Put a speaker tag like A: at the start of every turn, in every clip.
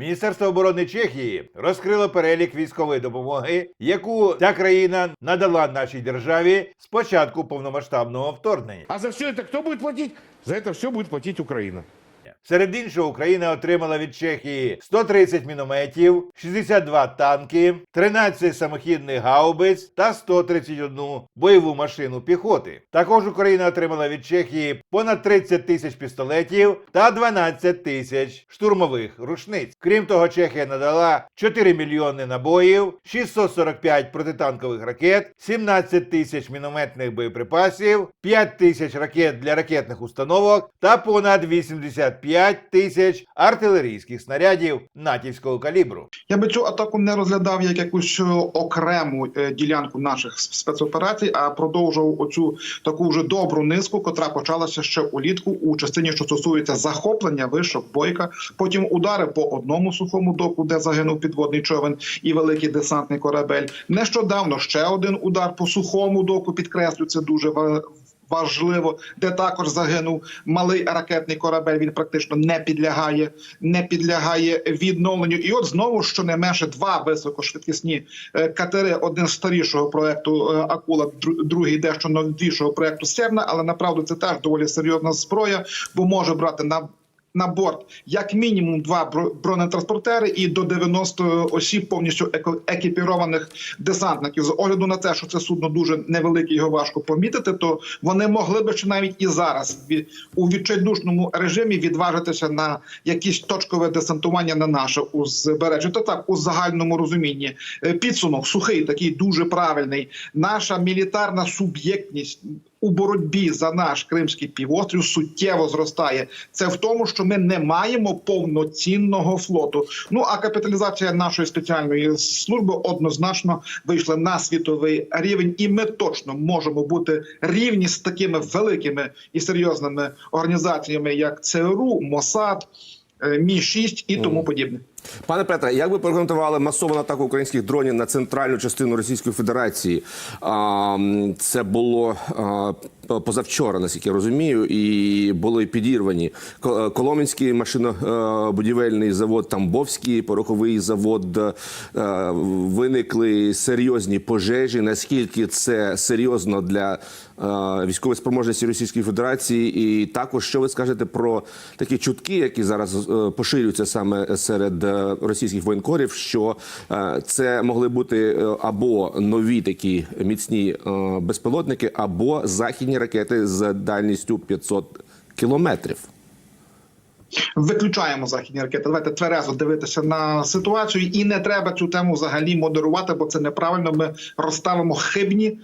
A: Міністерство оборони Чехії розкрило перелік військової допомоги, яку ця країна надала нашій державі з початку повномасштабного вторгнення.
B: А за все це хто буде платити? За це все буде платити Украина.
A: Серед іншого, Україна отримала від Чехії 130 мінометів, 62 танки, 13 самохідних гаубиць та 131 бойову машину піхоти. Також Україна отримала від Чехії понад 30 тисяч пістолетів та 12 тисяч штурмових рушниць. Крім того, Чехія надала 4 мільйони набоїв, 645 протитанкових ракет, 17 тисяч мінометних боєприпасів, 5 тисяч ракет для ракетних установок та понад 85 тисяч артилерійських снарядів натівського калібру.
C: Я би цю атаку не розглядав як якусь е, окрему е, ділянку наших спецоперацій, а продовжував оцю таку вже добру низку, котра почалася ще улітку у частині, що стосується захоплення вишок бойка. Потім удари по одному сухому доку, де загинув підводний човен і великий десантний корабель. Нещодавно ще один удар по сухому доку. Підкреслю, це дуже важливо, де також загинув малий ракетний корабель. Він практично не підлягає, не підлягає відновленню. І от знову що не менше два високошвидкісні е, катери. Один старішого проекту е, Акула, дру- другий дещо новішого проекту Серна. Але направду це теж доволі серйозна зброя, бо може брати на. На борт як мінімум два бро- бронетранспортери і до 90 осіб повністю екіпірованих десантників. З огляду на те, що це судно дуже невелике, його важко помітити, то вони могли би ще навіть і зараз у відчайдушному режимі відважитися на якісь точкове десантування на наше узбережжя. То так у загальному розумінні Е, підсумок сухий, такий дуже правильний. Наша мілітарна суб'єктність. У боротьбі за наш Кримський півострів суттєво зростає. Це в тому, що ми не маємо повноцінного флоту. Ну а капіталізація нашої спеціальної служби однозначно вийшла на світовий рівень, і ми точно можемо бути рівні з такими великими і серйозними організаціями, як ЦРУ, МОСАД, е, Мі 6 і тому подібне.
D: Пане Петре, як ви прокоментували масову атаку українських дронів на центральну частину Російської Федерації? Це було позавчора, наскільки я розумію, і були підірвані е, Коломенський машинобудівельний завод, Тамбовський пороховий завод. е, Виникли серйозні пожежі. Наскільки це серйозно для е, військової спроможності Російської Федерації? І також що ви скажете про такі чутки, які зараз поширюються саме серед російських воєнкорів, що це могли бути або нові такі міцні безпілотники, або західні ракети з дальністю 500 кілометрів.
C: Виключаємо західні ракети. Давайте тверезо дивитися на ситуацію, і не треба цю тему взагалі модерувати, бо це неправильно. Ми розставимо хибні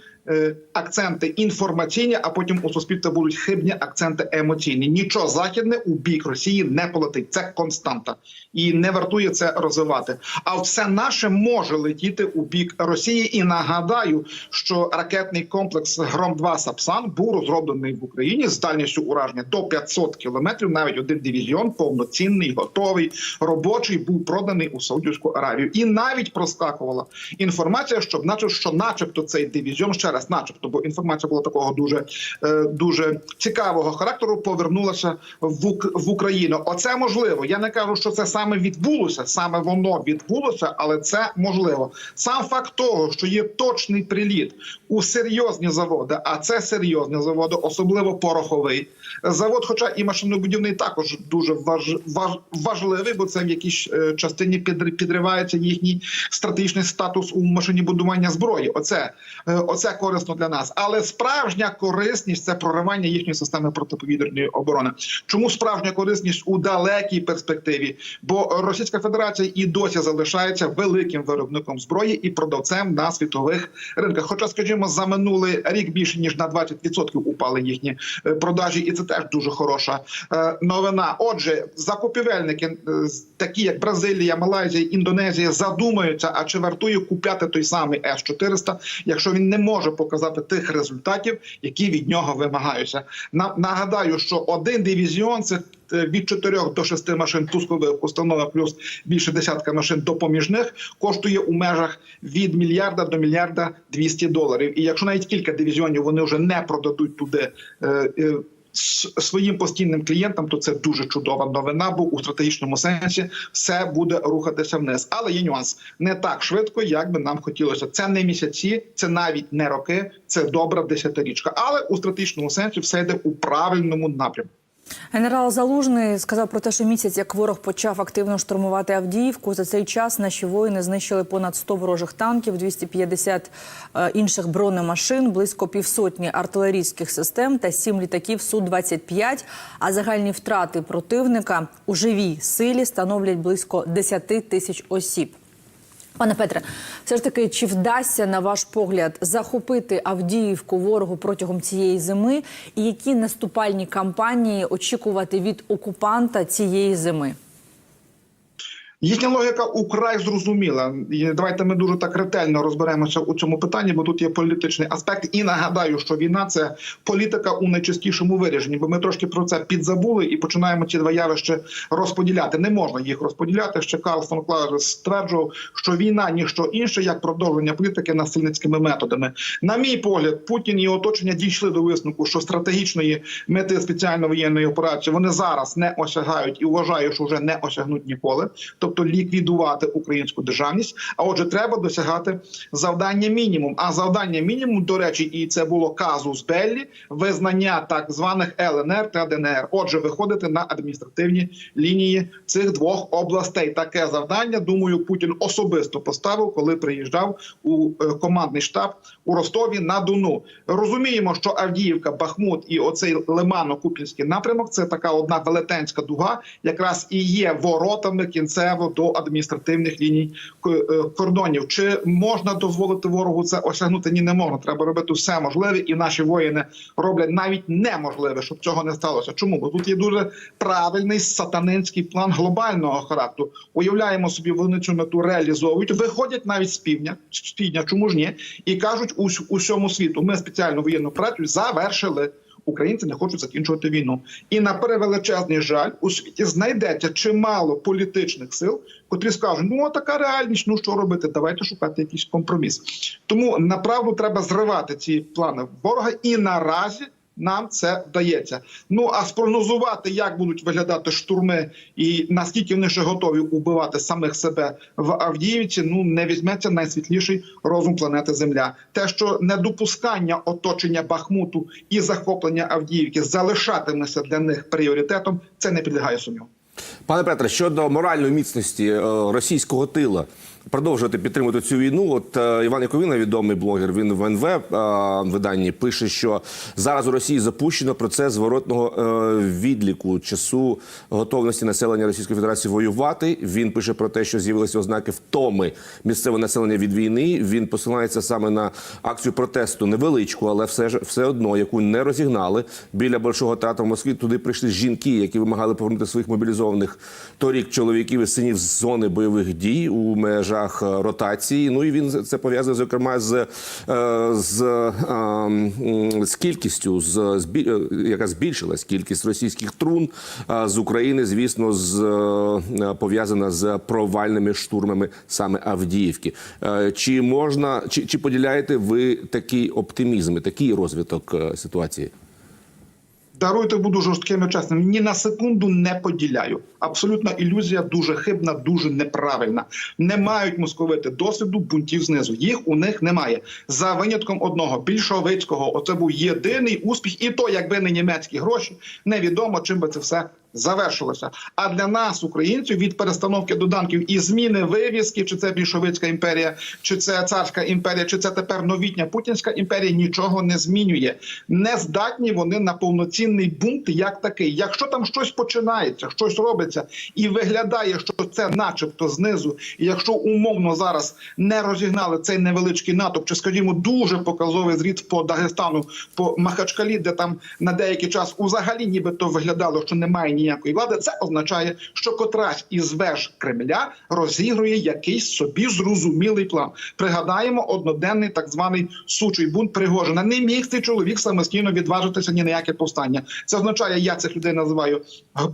C: акценти інформаційні, а потім у суспільстві будуть хибні акценти емоційні. Нічого західне у бік Росії не полетить. Це константа, і не вартує це розвивати. А все наше може летіти у бік Росії. І нагадаю, що ракетний комплекс Гром 2 Сапсан був розроблений в Україні з дальністю ураження до 500 кілометрів. Навіть один дивізіон повноцінний, готовий, робочий був проданий у Саудівську Аравію. І навіть проскакувала інформація, що наче що, начебто, цей дивізіон ще раз, начебто, бо інформація була такого дуже е, дуже цікавого характеру. Повернулася в, Україну. Оце можливо. Я не кажу, що це саме відбулося, саме воно відбулося, але це можливо. Сам факт того, що є точний приліт у серйозні заводи, а це серйозні заводи, особливо пороховий завод, хоча і машинобудівний також дуже важ, важ, важливий, бо це в якійсь е, частині підр- підривається їхній стратегічний статус у машинобудування зброї. Оце, е, оце корисно для нас. Але справжня корисність це проривання їхньої системи протиповітряної оборони. Чому справжня корисність у далекій перспективі? Бо Російська Федерація і досі залишається великим виробником зброї і продавцем на світових ринках. Хоча, скажімо, за минулий рік більше ніж на 20% упали їхні е, продажі, і це теж дуже хороша е, новина. Отже, закупівельники, е, такі як Бразилія, Малайзія, Індонезія, задумаються, а чи вартує купляти той самий С 400 якщо він не може показати тих результатів, які від нього вимагаються. На- нагадаю, що один дивізіон це е, від 4 до 6 машин пускових установок, плюс більше десятка машин допоміжних, коштує у межах від мільярда до мільярда 200 доларів. І якщо навіть кілька дивізіонів вони вже не продадуть туди. Своїм постійним клієнтам, то це дуже чудова новина, бо у стратегічному сенсі все буде рухатися вниз. Але є нюанс не так швидко, як би нам хотілося. Це не місяці, це навіть не роки, це добра десятирічка. Але у стратегічному сенсі все йде у правильному напрямку.
E: Генерал Залужний сказав про те, що місяць, як ворог почав активно штурмувати Авдіївку, за цей час наші воїни знищили понад 100 ворожих танків, 250 е, інших бронемашин, близько півсотні артилерійських систем та сім літаків Су-25. А загальні втрати противника у живій силі становлять близько 10 тисяч осіб. Пане Петре, все ж таки, чи вдасться на ваш погляд захопити Авдіївку ворогу протягом цієї зими, і які наступальні кампанії очікувати від окупанта цієї зими?
C: Їхня логіка украй зрозуміла. І давайте ми дуже так ретельно розберемося у цьому питанні, бо тут є політичний аспект. І нагадаю, що війна це політика у найчастішому вираженні, бо ми трошки про це підзабули і починаємо ці два явища розподіляти. Не можна їх розподіляти. Ще Карл фон Клаус стверджував, що війна ніщо інше, як продовження політики насильницькими методами. На мій погляд, Путін і оточення дійшли до висновку, що стратегічної мети спеціальної воєнної операції вони зараз не осягають і вважаю, що вже не осягнуть ніколи тобто ліквідувати українську державність. А отже, треба досягати завдання мінімум. А завдання мінімум, до речі, і це було казус Беллі, визнання так званих ЛНР та ДНР. Отже, виходити на адміністративні лінії цих двох областей. Таке завдання, думаю, Путін особисто поставив, коли приїжджав у е, командний штаб у Ростові на Дону. Розуміємо, що Авдіївка, Бахмут і оцей Лимано-Купінський напрямок це така одна велетенська дуга, якраз і є воротами кінцево до адміністративних ліній е, кордонів. Чи можна дозволити ворогу це осягнути? Ні, не можна. Треба робити все можливе, і наші воїни роблять навіть неможливе, щоб цього не сталося. Чому? Бо тут є дуже правильний сатанинський план глобального характеру. Уявляємо собі, вони цю мету реалізовують, виходять навіть з півдня, з півдня, чому ж ні, і кажуть ус- усьому світу: ми спеціальну воєнну операцію завершили. Українці не хочуть закінчувати війну, і на перевеличезний жаль у світі знайдеться чимало політичних сил, котрі скажуть: ну така реальність, ну що робити? Давайте шукати якийсь компроміс. Тому направду треба зривати ці плани ворога, і наразі нам це вдається. Ну а спрогнозувати, як будуть виглядати штурми, і наскільки вони ще готові убивати самих себе в Авдіївці, ну не візьметься найсвітліший розум планети Земля. Те, що недопускання оточення Бахмуту і захоплення Авдіївки залишатиметься для них пріоритетом, це не підлягає сумніву.
D: Пане Петре, щодо моральної міцності е, російського тила, продовжувати підтримувати цю війну. От е, Іван Яковина, відомий блогер, він в НВ е, виданні пише, що зараз у Росії запущено процес зворотного е, відліку часу готовності населення Російської Федерації воювати. Він пише про те, що з'явилися ознаки втоми місцевого населення від війни. Він посилається саме на акцію протесту невеличку, але все ж все одно, яку не розігнали біля Большого театру Москві. Туди прийшли жінки, які вимагали повернути своїх мобілізованих торік чоловіків і синів з зони бойових дій у межах е, ротації. Ну і він це пов'язує зокрема з, е, з, е, з кількістю, з збі- е, яка збільшилась кількість російських трун з України, звісно, з пов'язана з провальними штурмами саме Авдіївки. Чи можна чи, чи поділяєте ви такий оптимізм, і такий розвиток ситуації?
C: Даруйте, буду жорстким і чесним. Ні на секунду не поділяю. Абсолютна ілюзія дуже хибна, дуже неправильна. Не мають московити досвіду бунтів знизу. Їх у них немає. За винятком одного більшовицького. Оце був єдиний успіх, і то, якби не німецькі гроші, невідомо чим би це все завершилося. А для нас, українців, від перестановки доданків і зміни вивіски, чи це більшовицька імперія, чи це царська імперія, чи це тепер новітня путінська імперія, нічого не змінює. Не здатні вони на повноцінний бунт як такий. Якщо там щось починається, щось робиться, і виглядає, що це, начебто, знизу, і якщо умовно зараз не розігнали цей невеличкий натовп, чи скажімо, дуже показовий зрід по Дагестану, по Махачкалі, де там на деякий час взагалі нібито виглядало, що немає ніякої влади, це означає, що котрась із веж Кремля розігрує якийсь собі зрозумілий план. Пригадаємо одноденний так званий сучий бунт Пригожина. Не міг цей чоловік самостійно відважитися ні на яке повстання. Це означає, я цих людей називаю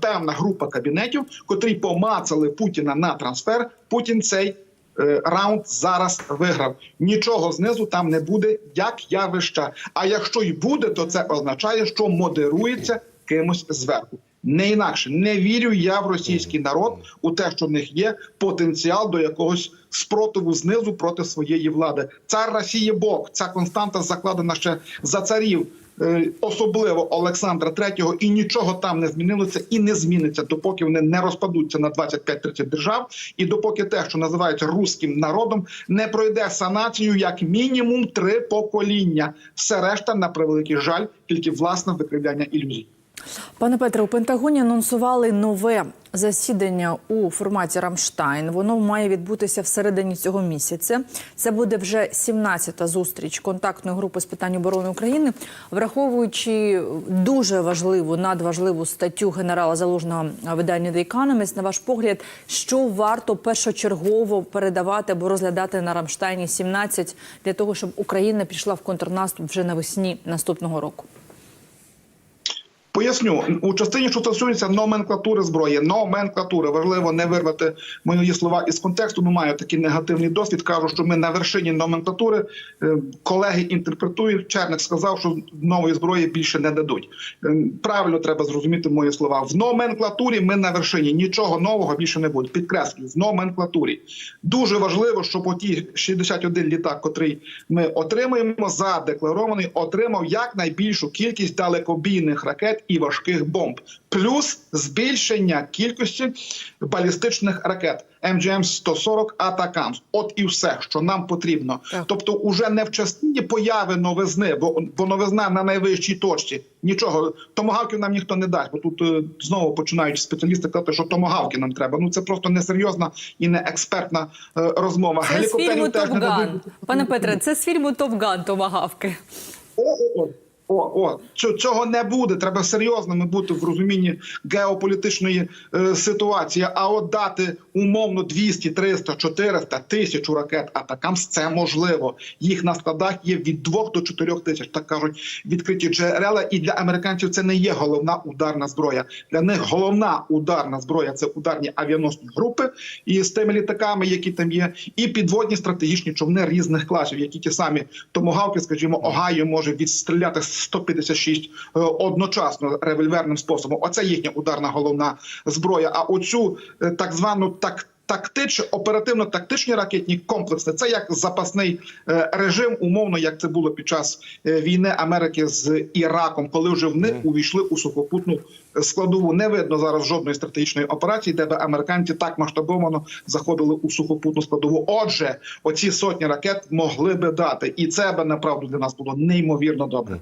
C: певна група кабінетів, котрі помацали Путіна на трансфер. Путін цей. е, Раунд зараз виграв. Нічого знизу там не буде, як явища. А якщо й буде, то це означає, що модерується кимось зверху. Не інакше не вірю я в російський народ у те, що в них є потенціал до якогось спротиву знизу проти своєї влади. Цар Росії Бог. Ця константа закладена ще за царів. е, Особливо Олександра III, і нічого там не змінилося і не зміниться, допоки вони не розпадуться на 25-30 держав, і допоки те, що називається руським народом, не пройде санацію як мінімум три покоління. Все решта на превеликий жаль, тільки власне викривляння ілюзій.
E: Пане Петре, у Пентагоні анонсували нове засідання у форматі Рамштайн. Воно має відбутися всередині цього місяця. Це буде вже 17-та зустріч контактної групи з питань оборони України, враховуючи дуже важливу, надважливу статтю генерала Залужного видання The Economist, на ваш погляд, що варто першочергово передавати або розглядати на Рамштайні 17 для того, щоб Україна пішла в контрнаступ вже навесні наступного року.
C: Поясню у частині, що стосується номенклатури зброї. Номенклатури важливо не вирвати мої слова із контексту. Ну маю такий негативний досвід. Кажу, що ми на вершині номенклатури. Е, Колеги інтерпретують. Черник сказав, що нової зброї більше не дадуть. Е, Правильно треба зрозуміти мої слова. В номенклатурі ми на вершині. Нічого нового більше не буде. Підкреслюю, в номенклатурі дуже важливо, щоб оті 61 літак, котрий ми отримуємо, задекларований, отримав якнайбільшу кількість далекобійних ракет і важких бомб, плюс збільшення кількості балістичних ракет МГМ 140 Атакамс. От і все, що нам потрібно.
E: Так.
C: Тобто, уже не в частині появи новизни, бо, бо новизна на найвищій точці. Нічого томагавків нам ніхто не дасть. Бо тут е, знову починають спеціалісти казати, що томагавки нам треба. Ну це просто несерйозна і не експертна е, розмова.
E: Це з фільму
C: дадуть.
E: Пане Петре, це з фільму Топган Томагавки.
C: О, о, о. О, о, цього не буде. Треба серйозними бути в розумінні геополітичної е, ситуації. А от дати умовно 200, 300, 400, тисячу ракет атакамс це можливо. Їх на складах є від 2 до 4 тисяч. Так кажуть відкриті джерела. І для американців це не є головна ударна зброя. Для них головна ударна зброя це ударні авіаносні групи і з тими літаками, які там є, і підводні стратегічні човни різних класів, які ті самі томогавки, скажімо, Огайо може відстріляти 156 е, одночасно револьверним способом. Оце їхня ударна головна зброя. А оцю е, так звану так. Тактич, оперативно-тактичні ракетні комплекси це як запасний е, режим, умовно, як це було під час війни Америки з Іраком, коли вже вони увійшли у сухопутну складову. Не видно зараз жодної стратегічної операції, де би американці так масштабовано заходили у сухопутну складову. Отже, оці сотні ракет могли би дати, і це би направду для нас було неймовірно добре.